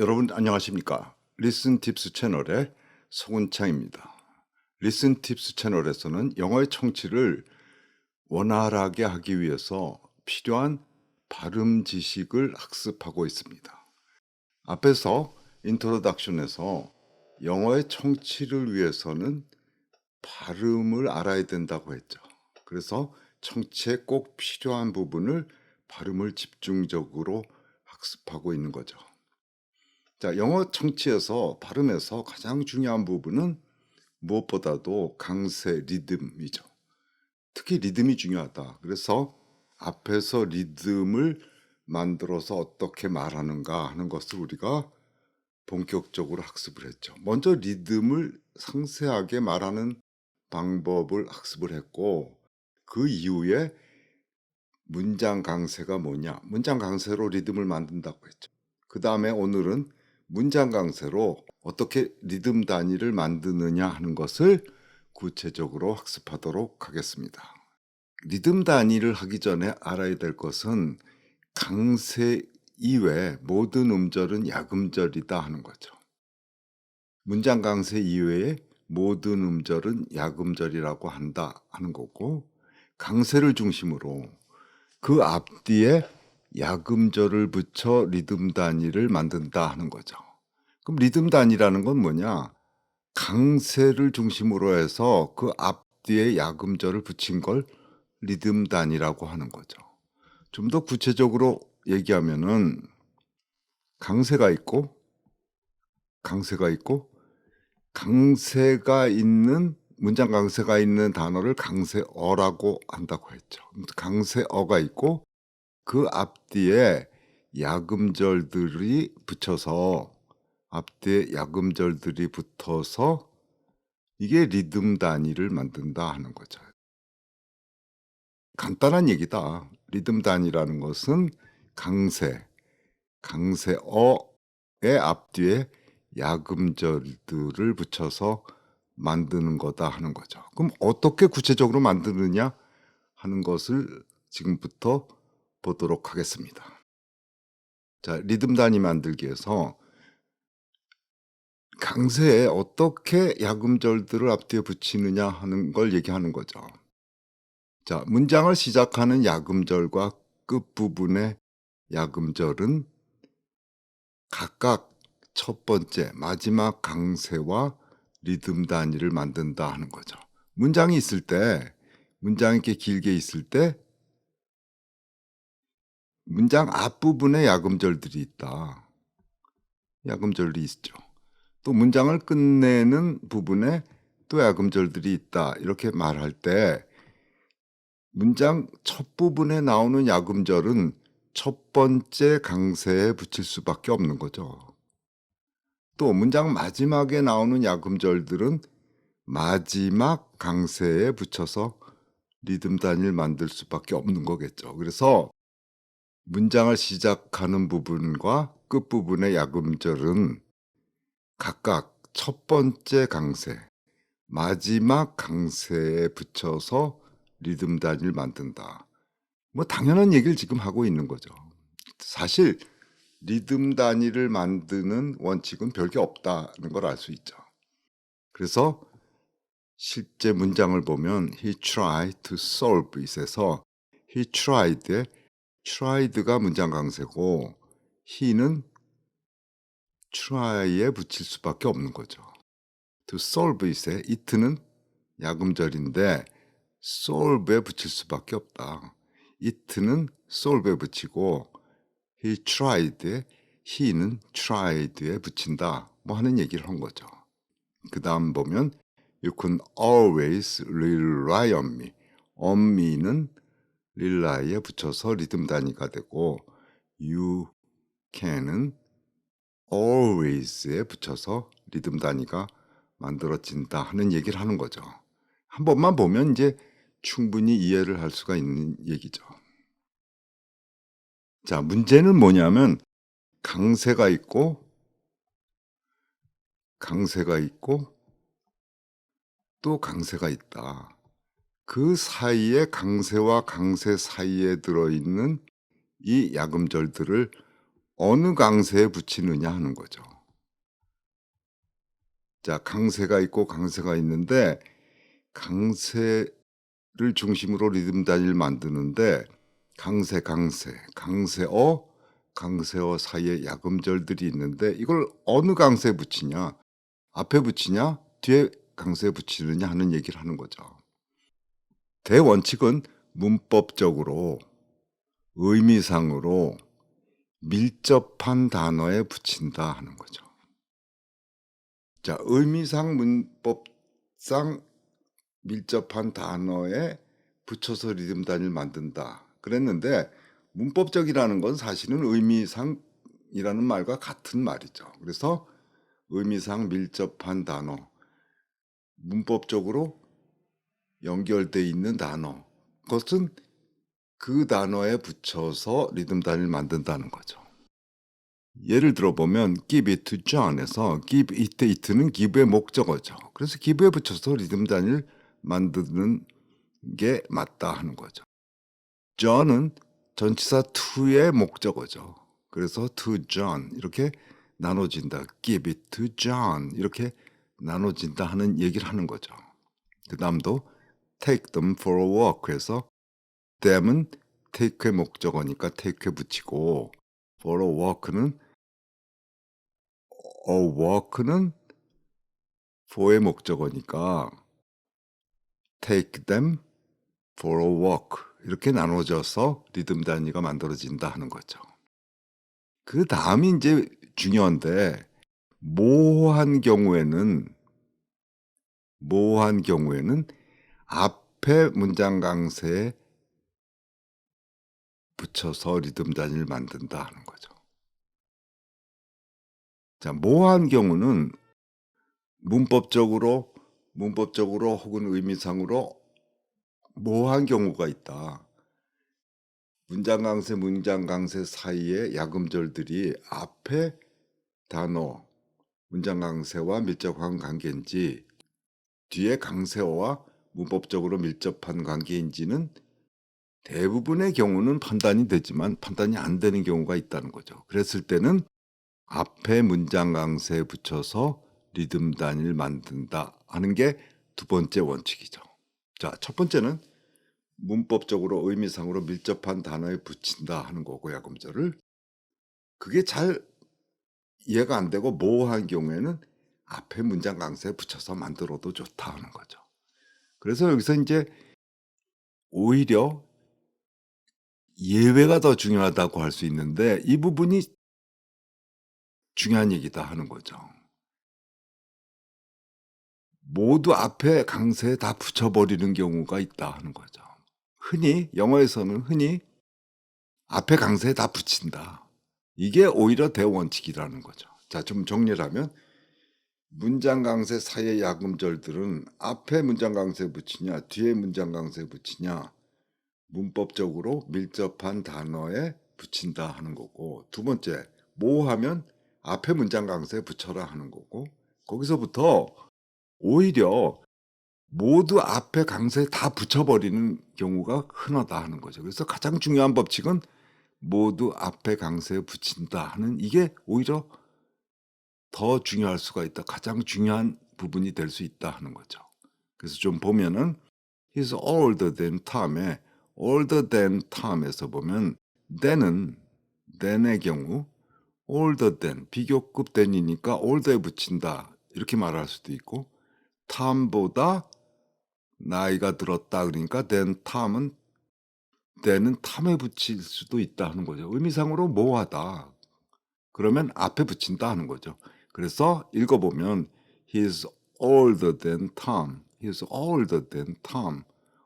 여러분 안녕하십니까? 리슨 팁스 채널의 송은창입니다. 리슨 팁스 채널에서는 영어의 청취를 원활하게 하기 위해서 필요한 발음 지식을 학습하고 있습니다. 앞에서 인트로덕션에서 영어의 청취를 위해서는 발음을 알아야 된다고 했죠. 그래서 청취에 꼭 필요한 부분을 발음을 집중적으로 학습하고 있는 거죠. 자, 영어 청취에서 발음에서 가장 중요한 부분은 무엇보다도 강세 리듬이죠. 특히 리듬이 중요하다. 그래서 앞에서 리듬을 만들어서 어떻게 말하는가 하는 것을 우리가 본격적으로 학습을 했죠. 먼저 리듬을 상세하게 말하는 방법을 학습을 했고 그 이후에 문장 강세가 뭐냐? 문장 강세로 리듬을 만든다고 했죠. 그 다음에 오늘은 문장 강세로 어떻게 리듬 단위를 만드느냐 하는 것을 구체적으로 학습하도록 하겠습니다. 리듬 단위를 하기 전에 알아야 될 것은 강세 이외 모든 음절은 약음절이다 하는 거죠. 문장 강세 이외에 모든 음절은 약음절이라고 한다 하는 거고 강세를 중심으로 그 앞뒤에 약음절을 붙여 리듬 단위를 만든다 하는 거죠. 그럼 리듬 단위라는 건 뭐냐? 강세를 중심으로 해서 그 앞뒤에 약음절을 붙인 걸 리듬 단위라고 하는 거죠. 좀 더 구체적으로 얘기하면은 강세가 있고 강세가 있고 강세가 있는 문장 강세가 있는 단어를 강세어라고 한다고 했죠. 강세어가 있고 그 앞뒤에 야금절들이 붙여서 앞뒤에 야금절들이 붙어서 이게 리듬 단위를 만든다 하는 거죠. 간단한 얘기다. 리듬 단위라는 것은 강세, 강세어의 앞뒤에 야금절들을 붙여서 만드는 거다 하는 거죠. 그럼 어떻게 구체적으로 만드느냐 하는 것을 지금부터 보도록 하겠습니다. 자, 리듬 단위 만들기에서 강세에 어떻게 야금절들을 앞뒤에 붙이느냐 하는 걸 얘기하는 거죠. 자, 문장을 시작하는 야금절과 끝부분의 야금절은 각각 첫 번째, 마지막 강세와 리듬 단위를 만든다 하는 거죠. 문장이 있을 때, 문장이 이렇게 길게 있을 때, 문장 앞부분에 야금절들이 있다. 야금절이 있죠. 또 문장을 끝내는 부분에 또 야금절들이 있다. 이렇게 말할 때 문장 첫 부분에 나오는 야금절은 첫 번째 강세에 붙일 수밖에 없는 거죠. 또 문장 마지막에 나오는 야금절들은 마지막 강세에 붙여서 리듬 단위를 만들 수밖에 없는 거겠죠. 그래서 문장을 시작하는 부분과 끝부분의 야금절은 각각 첫 번째 강세, 마지막 강세에 붙여서 리듬 단위를 만든다. 뭐 당연한 얘기를 지금 하고 있는 거죠. 사실 리듬 단위를 만드는 원칙은 별게 없다는 걸 알 수 있죠. 그래서 실제 문장을 보면 he tried to solve it에서 he tried에 tried가 문장 강세고 he는 try에 붙일 수밖에 없는 거죠. to solve it에 it는 야금절인데 solve에 붙일 수밖에 없다. it는 solve에 붙이고 he tried에 he는 tried에 붙인다. 뭐 하는 얘기를 한 거죠. 그 다음 보면 you can always rely on me. on me는 릴라이에 붙여서 리듬 단위가 되고 you can은 always에 붙여서 리듬 단위가 만들어진다 하는 얘기를 하는 거죠. 한 번만 보면 이제 충분히 이해를 할 수가 있는 얘기죠. 자, 문제는 뭐냐면 강세가 있고 강세가 있고 또 강세가 있다. 그 사이에 강세와 강세 사이에 들어있는 이 야금절들을 어느 강세에 붙이느냐 하는 거죠. 자, 강세가 있고 강세가 있는데 강세를 중심으로 리듬 단위를 만드는데 강세, 강세, 강세어, 강세어 사이에 야금절들이 있는데 이걸 어느 강세에 붙이냐? 앞에 붙이냐? 뒤에 강세에 붙이느냐 하는 얘기를 하는 거죠. 대원칙은 문법적으로 의미상으로 밀접한 단어에 붙인다 하는 거죠. 자, 의미상 문법상 밀접한 단어에 붙여서 리듬 단위를 만든다. 그랬는데 문법적이라는 건 사실은 의미상이라는 말과 같은 말이죠. 그래서 의미상 밀접한 단어, 문법적으로 연결돼 있는 단어, 그것은 그 단어에 붙여서 리듬 단위를 만든다는 거죠. 예를 들어 보면 give it to John에서 give it it는 give의 목적어죠. 그래서 give에 붙여서 리듬 단위를 만드는 게 맞다 하는 거죠. John은 전치사 to의 목적어죠. 그래서 to John 이렇게 나눠진다. give it to John 이렇게 나눠진다 하는 얘기를 하는 거죠. 그 다음도 take them for a walk 해서 them은 take의 목적어니까 take에 붙이고 for a walk는 a walk는 for의 목적어니까 take them for a walk 이렇게 나눠져서 리듬 단위가 만들어진다 하는 거죠. 그 다음이 이제 중요한데 모호한 경우에는 모호한 경우에는 앞에 문장 강세에 붙여서 리듬 단위를 만든다 하는 거죠. 자, 모호한 경우는 문법적으로 문법적으로 혹은 의미상으로 모호한 경우가 있다. 문장 강세, 문장 강세 사이에 야금절들이 앞에 단어, 문장 강세와 밀접한 관계인지 뒤에 강세어와 문법적으로 밀접한 관계인지는 대부분의 경우는 판단이 되지만 판단이 안 되는 경우가 있다는 거죠. 그랬을 때는 앞에 문장 강세에 붙여서 리듬 단위를 만든다 하는 게 두 번째 원칙이죠. 자, 첫 번째는 문법적으로 의미상으로 밀접한 단어에 붙인다 하는 거고 야금절을 그게 잘 이해가 안 되고 모호한 경우에는 앞에 문장 강세에 붙여서 만들어도 좋다 하는 거죠. 그래서 여기서 이제 오히려 예외가 더 중요하다고 할 수 있는데 이 부분이 중요한 얘기다 하는 거죠. 모두 앞에 강세에 다 붙여버리는 경우가 있다 하는 거죠. 흔히 영어에서는 흔히 앞에 강세에 다 붙인다. 이게 오히려 대원칙이라는 거죠. 자, 좀 정리를 하면 문장 강세 사이의 야금절들은 앞에 문장 강세 붙이냐, 뒤에 문장 강세 붙이냐, 문법적으로 밀접한 단어에 붙인다 하는 거고, 두 번째, 모호하면 앞에 문장 강세에 붙여라 하는 거고, 거기서부터 오히려 모두 앞에 강세에 다 붙여버리는 경우가 흔하다 하는 거죠. 그래서 가장 중요한 법칙은 모두 앞에 강세에 붙인다 하는 이게 오히려 더 중요할 수가 있다. 가장 중요한 부분이 될 수 있다 하는 거죠. 그래서 좀 보면은 he's older than Tom에 older than Tom에서 보면 then은 then의 경우 older than 비교급 than이니까 older에 붙인다 이렇게 말할 수도 있고 Tom보다 나이가 들었다 그러니까 than Tom은 then은 Tom에 붙일 수도 있다 하는 거죠. 의미상으로 모호하다. 그러면 앞에 붙인다 하는 거죠. 그래서 읽어보면 he's older than Tom. he's older than Tom.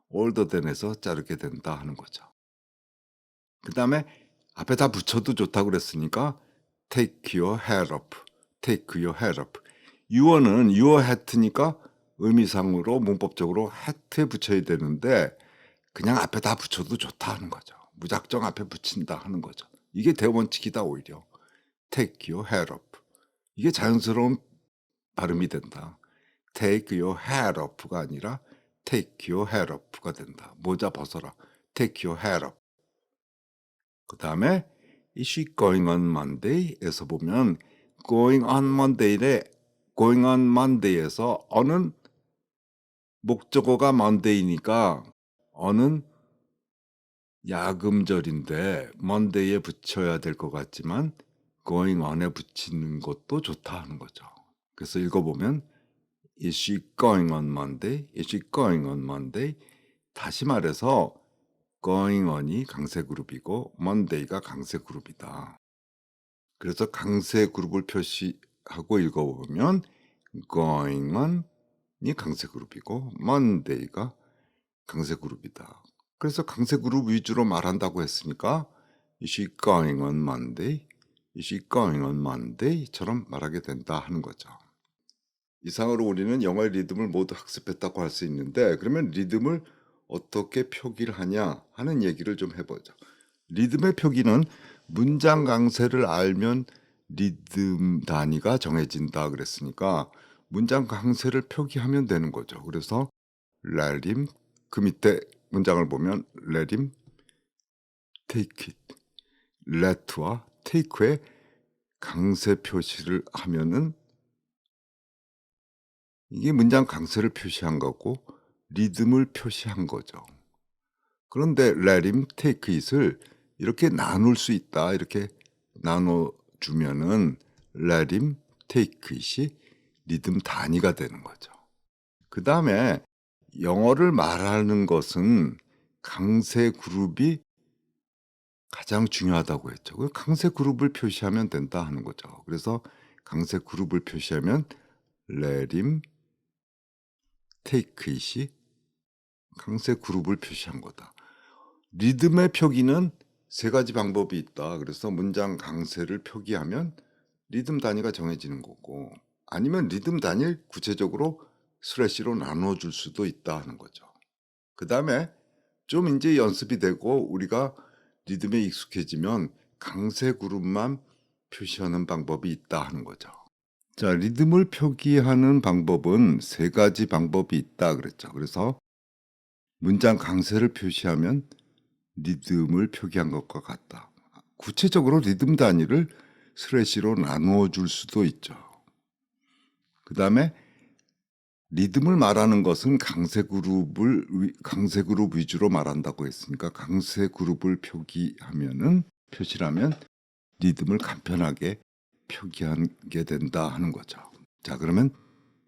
older than에서 자르게 된다 하는 거죠. 그 다음에 앞에 다 붙여도 좋다고 그랬으니까 take your hat off. take your hat off. your는 your hat니까 의미상으로 문법적으로 hat에 붙여야 되는데 그냥 앞에 다 붙여도 좋다 하는 거죠. 무작정 앞에 붙인다 하는 거죠. 이게 대원칙이다 오히려. take your hat off. 이게 자연스러운 발음이 된다. take your hat off가 아니라 take your hat off가 된다. 모자 벗어라. take your hat off. 그 다음에 Is she going on Monday에서 보면 going on Monday에 going on Monday에서 어는 목적어가 Monday니까 어는 야금절인데 Monday에 붙여야 될 것 같지만 going on에 붙이는 것도 좋다 하는 거죠. 그래서 읽어보면 Is she going on Monday? Is she going on Monday? 다시 말해서 going on이 강세 그룹이고 Monday가 강세 그룹이다. 그래서 강세 그룹을 표시하고 읽어보면 going on이 강세 그룹이고 Monday가 강세 그룹이다. 그래서 강세 그룹 위주로 말한다고 했으니까 Is she going on Monday? Is she going on Monday?처럼 말하게 된다 하는 거죠. 이상으로 우리는 영어의 리듬을 모두 학습했다고 할 수 있는데 그러면 리듬을 어떻게 표기를 하냐 하는 얘기를 좀 해보죠. 리듬의 표기는 문장 강세를 알면 리듬 단위가 정해진다 그랬으니까 문장 강세를 표기하면 되는 거죠. 그래서 him 그 밑에 문장을 보면 take it let와 take의 강세 표시를 하면은 이게 문장 강세를 표시한 거고 리듬을 표시한 거죠. 그런데 him take it을 이렇게 나눌 수 있다. 이렇게 나눠 주면은 let him take it이 리듬 단위가 되는 거죠. 그 다음에 영어를 말하는 것은 강세 그룹이 가장 중요하다고 했죠. 그 강세 그룹을 표시하면 된다 하는 거죠. 그래서 강세 그룹을 표시하면 take it이 강세 그룹을 표시한 거다. 리듬의 표기는 세 가지 방법이 있다. 그래서 문장 강세를 표기하면 리듬 단위가 정해지는 거고 아니면 리듬 단위를 구체적으로 슬래시로 나눠줄 수도 있다 하는 거죠. 그 다음에 좀 이제 연습이 되고 우리가 리듬에 익숙해지면 강세 그룹만 표시하는 방법이 있다 하는 거죠. 자, 리듬을 표기하는 방법은 세 가지 방법이 있다 그랬죠. 그래서 문장 강세를 표시하면 리듬을 표기한 것과 같다. 구체적으로 리듬 단위를 슬래시로 나누어 줄 수도 있죠. 그 다음에 리듬을 말하는 것은 강세 그룹을 위- 강세 그룹 위주로 말한다고 했으니까 강세 그룹을 표기하면은 표시라면 리듬을 간편하게 표기하게 된다 하는 거죠. 자, 그러면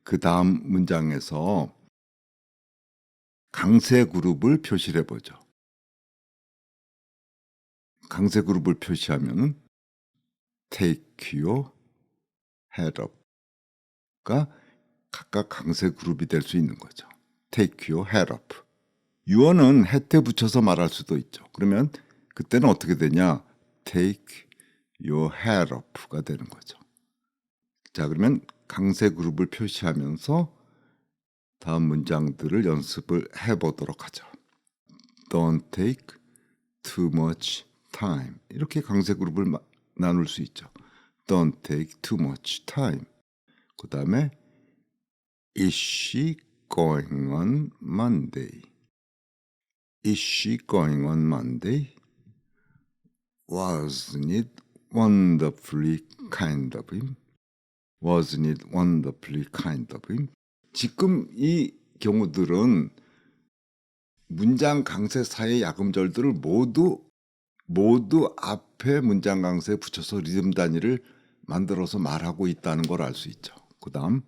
그 다음 문장에서 강세 그룹을 표시를 해보죠. 강세 그룹을 표시하면은 take your head up가 각각 강세 그룹이 될 수 있는 거죠. take your head up. 유어는 head에 붙여서 말할 수도 있죠. 그러면 그때는 어떻게 되냐? take your head up가 되는 거죠. 자, 그러면 강세 그룹을 표시하면서 다음 문장들을 연습을 해보도록 하죠. Don't take too much time. 이렇게 강세 그룹을 마- 나눌 수 있죠. Don't take too much time. 그 다음에 Is she going on Monday? Is she going on Monday? Wasn't it wonderfully kind of him? Wasn't it wonderfully kind of him? 지금 이 경우들은 문장 강세 사이의 야금절들을 모두 모두 앞에 문장 강세에 붙여서 리듬 단위를 만들어서 말하고 있다는 걸 알 수 있죠. 그다음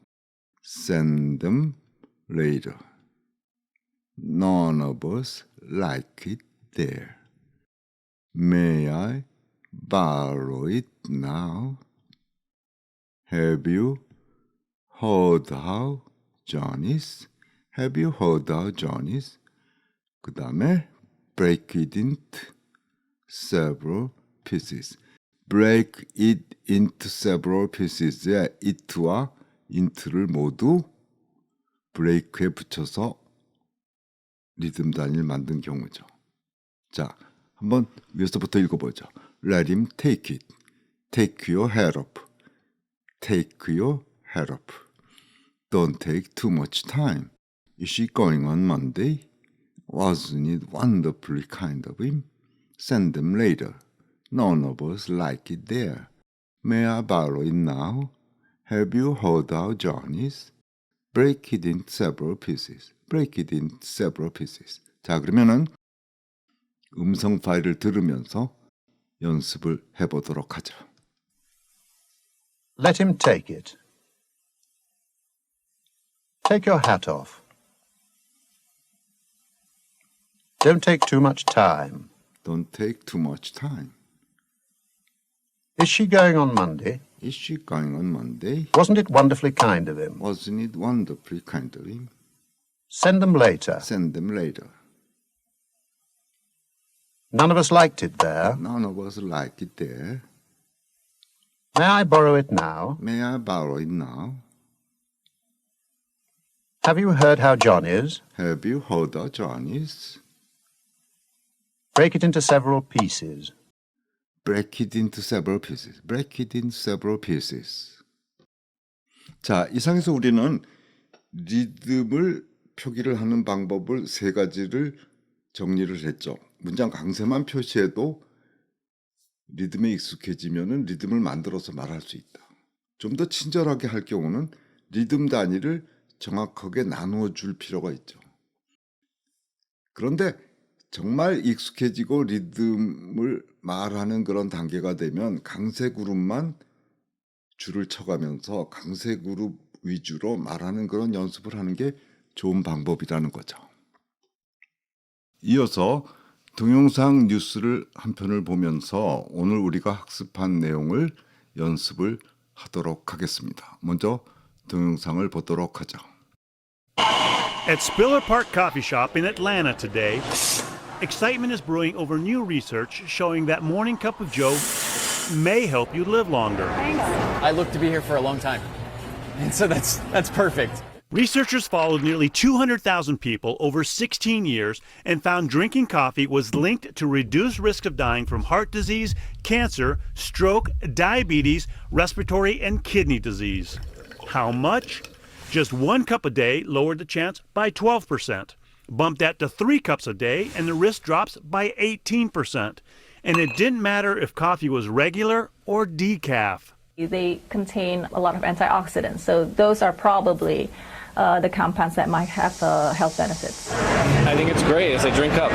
send them later. None of us like it there. May I borrow it now? Have you heard how John is? Have you heard how John is? 그 다음에 break it into several pieces. break it into several pieces의 it와 Into를 모두 break에 붙여서 리듬 단위를 만든 경우죠. 자, 한번 위에서부터 읽어보죠. Let him take it. Take your head up. Take your head up. Don't take too much time. Is she going on Monday? Wasn't it wonderfully kind of him? Send them later. None of us like it there. May I borrow it now? Have you heard our Johnny's? Break it in several pieces. Break it in several pieces. 자, 그러면은 음성 파일을 들으면서 연습을 해보도록 하죠. Let him take it. Take your hat off. Don't take too much time. Don't take too much time. Is she going on Monday? Is she going on Monday? Wasn't it wonderfully kind of him? Wasn't it wonderfully kind of him? Send them later. Send them later. None of us liked it there. None of us liked it there. May I borrow it now? May I borrow it now? Have you heard how John is? Have you heard how John is? Break it into several pieces. Break it into several pieces. Break it in several pieces. 자, 이상에서 우리는 리듬을 표기를 하는 방법을 세 가지를 정리를 했죠. 문장 강세만 표시해도 리듬에 익숙해지면은 리듬을 만들어서 말할 수 있다. 좀 더 친절하게 할 경우는 리듬 단위를 정확하게 나누어 줄 필요가 있죠. 그런데 정말 익숙해지고 리듬을 말하는 그런 단계가 되면 강세 그룹만 줄을 쳐가면서 강세 그룹 위주로 말하는 그런 연습을 하는 게 좋은 방법이라는 거죠. 이어서 동영상 뉴스를 한 편을 보면서 오늘 우리가 학습한 내용을 연습을 하도록 하겠습니다. 먼저 동영상을 보도록 하죠. At Spiller Park Coffee Shop in Atlanta today, excitement is brewing over new research showing that morning cup of joe may help you live longer. I look to be here for a long time. And so that's that's perfect. Researchers followed nearly 200,000 people over 16 years and found drinking coffee was linked to reduced risk of dying from heart disease, cancer, stroke, diabetes, respiratory, and kidney disease. How much? Just one cup a day lowered the chance by 12%. Bump that to three cups a day, and the risk drops by 18%. And it didn't matter if coffee was regular or decaf. They contain a lot of antioxidants, so those are probably uh, the compounds that might have uh, health benefits. I think it's great as I drink up.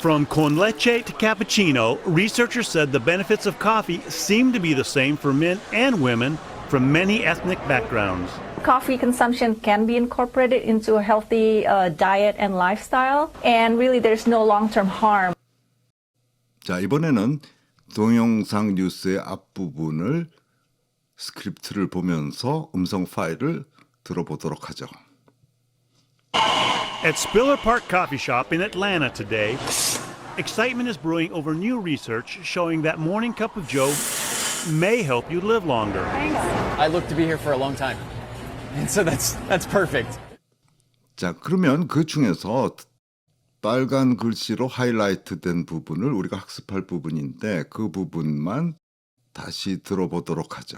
From con leche to cappuccino, researchers said the benefits of coffee seem to be the same for men and women from many ethnic backgrounds. Coffee consumption can be incorporated into a healthy uh, diet and lifestyle, and really there's no long term harm. 자, 이번에는 동영상 뉴스의 앞부분을 스크립트를 보면서 음성 파일을 들어보도록 하죠. At Spiller Park Coffee Shop in Atlanta today, excitement is brewing over new research showing that morning cup of joe may help you live longer. I look to be here for a long time. And so that's that's perfect. 자, 그러면 그 중에서 빨간 글씨로 하이라이트 된 부분을 우리가 학습할 부분인데 그 부분만 다시 들어보도록 하죠.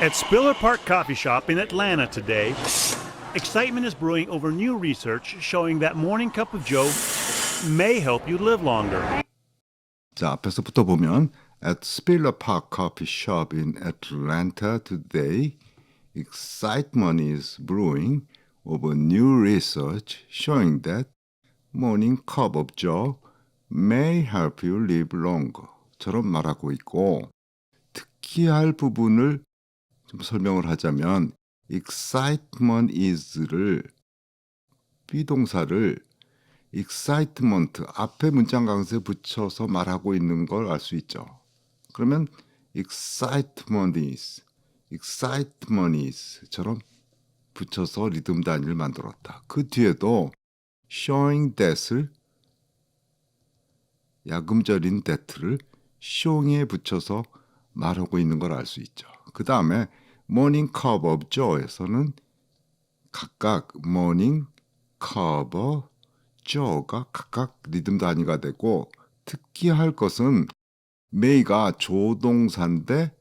At Spiller Park Coffee Shop in Atlanta today, excitement is brewing over new research showing that morning cup of joe may help you live longer. 자, 앞에서부터 보면 At Spiller Park Coffee Shop in Atlanta today, excitement is brewing over new research showing that morning cup of joe may help you live longer. 처럼 말하고 있고 특기할 부분을 좀 설명을 하자면 excitement is를 비동사를 excitement 앞에 문장 강세 붙여서 말하고 있는 걸 알 수 있죠. 그러면 excitement is, excitement is처럼 붙여서 리듬 단위를 만들었다. 그 뒤에도 showing that을 야금절인 that를 showing에 붙여서 말하고 있는 걸 알 수 있죠. 그 다음에 morning cup of joe에서는 각각 morning of joe가 각각 리듬 단위가 되고 특기할 것은 may가 조동사인데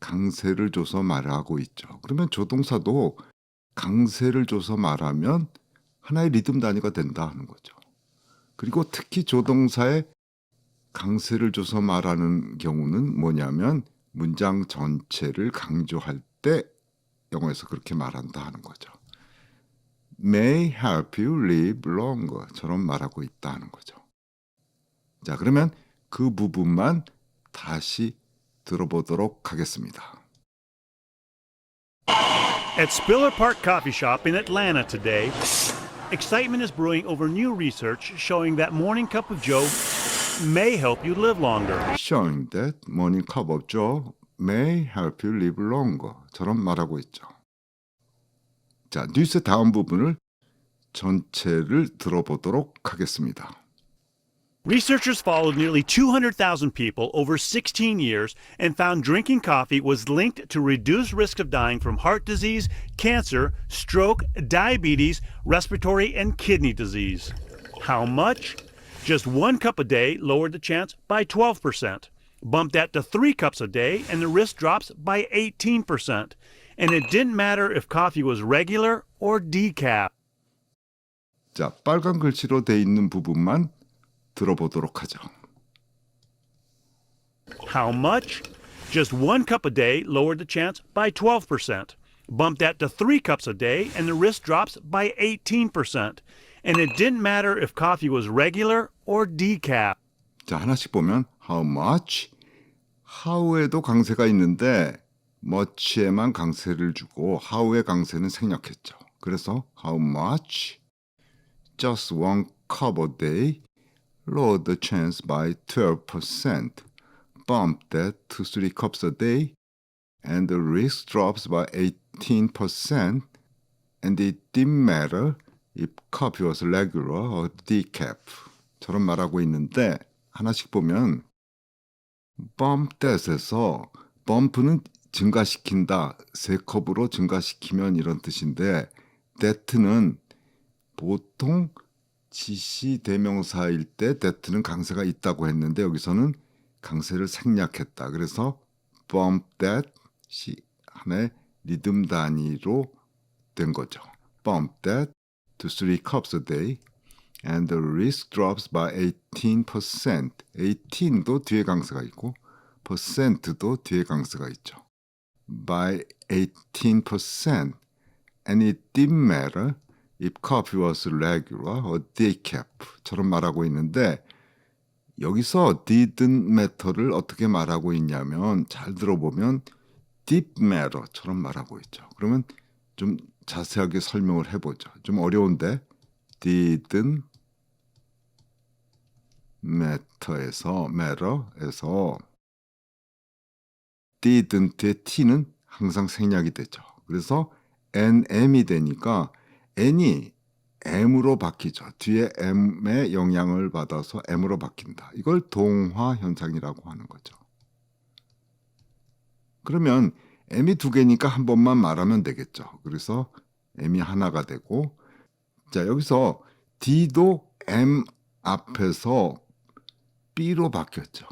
강세를 줘서 말하고 있죠. 그러면 조동사도 강세를 줘서 말하면 하나의 리듬 단위가 된다 하는 거죠. 그리고 특히 조동사의 강세를 줘서 말하는 경우는 뭐냐면 문장 전체를 강조할 때 영어에서 그렇게 말한다 하는 거죠. may help you live longer처럼 말하고 있다 하는 거죠. 자, 그러면 그 부분만 다시 들어보도록 하겠습니다. At Spiller Park Coffee Shop in Atlanta today, excitement is brewing over new research showing that morning cup of joe may help you live longer. showing that morning cup of joe may help you live longer처럼 말하고 있죠. 자, 뉴스 다음 부분을 전체를 들어보도록 하겠습니다. Researchers followed nearly 200,000 people over 16 years and found drinking coffee was linked to reduced risk of dying from heart disease, cancer, stroke, diabetes, respiratory, and kidney disease. How much? Just one cup a day lowered the chance by 12%. Bump that to three cups a day, and the risk drops by 18%. And it didn't matter if coffee was regular or decaf. 자, 빨간 글씨로 돼 있는 부분만 들어보도록 하죠. How much? Just one cup a day lowered the chance by 12%. Bump that to three cups a day, and the risk drops by 18%. And it didn't matter if coffee was regular or decaf. 자, 하나씩 보면 how much, how에도 강세가 있는데 much에만 강세를 주고 how의 강세는 생략했죠. 그래서 how much, just one cup a day, lowered the chance by 12%, bump that to three cups a day, and the risk drops by 18%, and it didn't matter if coffee was regular or decaf. 저런 말하고 있는데 하나씩 보면 bump that에서 bump는 증가시킨다, 세 컵으로 증가시키면 이런 뜻인데 that는 보통 지시 대명사일 때 that는 강세가 있다고 했는데 여기서는 강세를 생략했다. 그래서 bump that이 하나의 리듬 단위로 된 거죠. bump that to three cups a day and the risk drops by 18%. 18도 뒤에 강세가 있고 percent도 뒤에 강세가 있죠. by 18% and it didn't matter regular or decaf처럼 말하고 있는데 여기서 didn't matter를 어떻게 말하고 있냐면 잘 들어보면 did matter처럼 말하고 있죠. 그러면 좀 자세하게 설명을 해보죠. 좀 어려운데 didn't matter에서 matter에서 didn't의 t는 항상 생략이 되죠. 그래서 nm이 되니까 n이 m으로 바뀌죠. 뒤에 m의 영향을 받아서 m으로 바뀐다. 이걸 동화 현상이라고 하는 거죠. 그러면 m이 두 개니까 한 번만 말하면 되겠죠. 그래서 m이 하나가 되고 자 여기서 d도 m 앞에서 b로 바뀌었죠.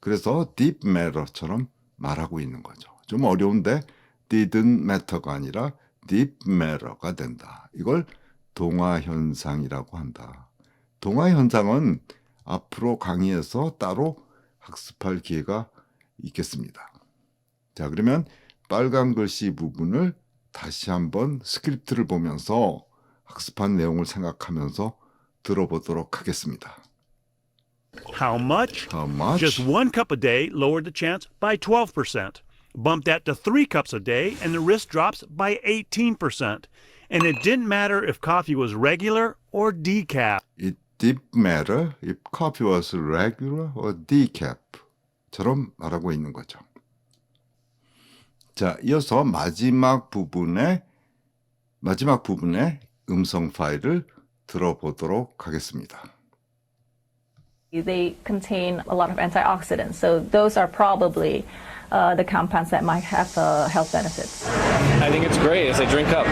그래서 deep matter처럼 말하고 있는 거죠. 좀 어려운데 didn't matter가 아니라 matter가 된다. 이걸 동화 현상이라고 한다. 동화 현상은 앞으로 강의에서 따로 학습할 기회가 있겠습니다. 자, 그러면 빨간 글씨 부분을 다시 한번 스크립트를 보면서 학습한 내용을 생각하면서 들어보도록 하겠습니다. How much? How much? Just one cup a day lowered the chance by 12%. Bump that to three cups a day, and the risk drops by 18%. And it didn't matter if coffee was regular or decaf. It did matter if coffee was regular or decaf처럼 말하고 있는 거죠. 자, 이어서 마지막 부분에 마지막 부분에 음성 파일을 들어보도록 하겠습니다. They contain a lot of antioxidants, so those are probably uh, the compounds that might have uh, health benefits. I think it's great as I drink up.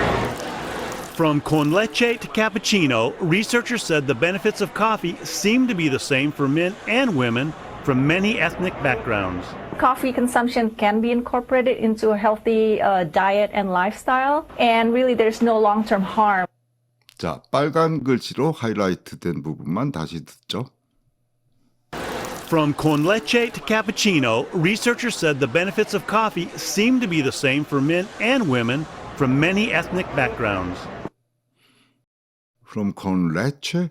From con leche to cappuccino, researchers said the benefits of coffee seem to be the same for men and women from many ethnic backgrounds. Coffee consumption can be incorporated into a healthy uh, diet and lifestyle, and really there's no long term harm. 자, 빨간 글씨로 하이라이트 된 부분만 다시 듣죠. From con leche to cappuccino, researchers said the benefits of coffee seem to be the same for men and women from many ethnic backgrounds. From con leche,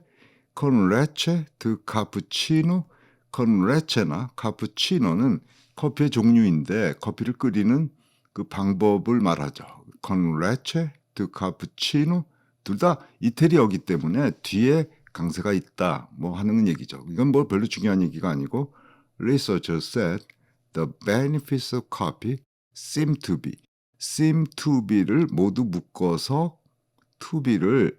con leche to cappuccino, con leche나 카푸치노는 커피의 종류인데 커피를 끓이는 그 방법을 말하죠. con leche to cappuccino 둘 다 이태리어기 때문에 뒤에 강세가 있다 뭐 하는 얘기죠. 이건 뭐 별로 중요한 얘기가 아니고 researchers said the benefits of coffee seem to be seem to be를 모두 묶어서 to be를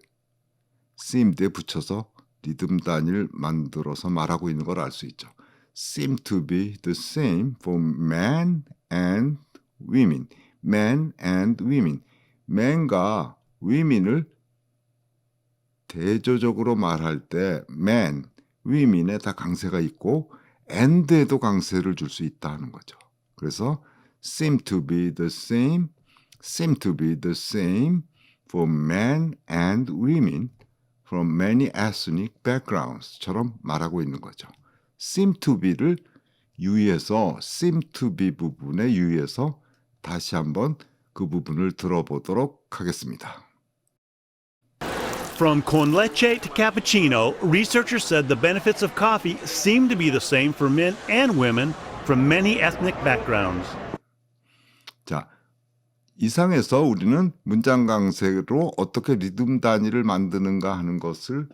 seemed에 붙여서 리듬 단위를 만들어서 말하고 있는 걸 알 수 있죠. seem to be the same for men and women. men and women. men과 women을 대조적으로 말할 때 men, women에 다 강세가 있고 and에도 강세를 줄 수 있다 하는 거죠. 그래서 seem to be the same, seem to be the same for men and women from many ethnic backgrounds처럼 말하고 있는 거죠. seem to be를 유의해서 seem to be 부분에 유의해서 다시 한번 그 부분을 들어보도록 하겠습니다. From con leche to cappuccino, researchers said the benefits of coffee seem to be the same for men and women from many ethnic backgrounds. 자, 이상에서 우리는 문장 강세로 어떻게 리듬 단위를 만드는가 하는 것을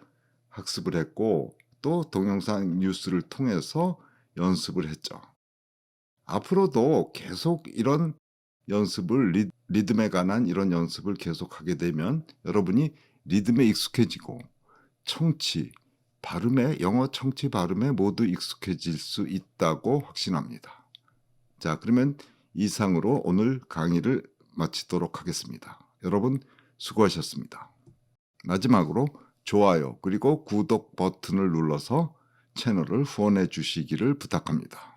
학습을 했고 또 동영상 뉴스를 통해서 연습을 했죠. 앞으로도 계속 이런 연습을 리, 리듬에 관한 이런 연습을 계속하게 되면 여러분이 리듬에 익숙해지고 청취, 발음에 영어 청취 발음에 모두 익숙해질 수 있다고 확신합니다. 자, 그러면 이상으로 오늘 강의를 마치도록 하겠습니다. 여러분 수고하셨습니다. 마지막으로 좋아요 그리고 구독 버튼을 눌러서 채널을 후원해 주시기를 부탁합니다.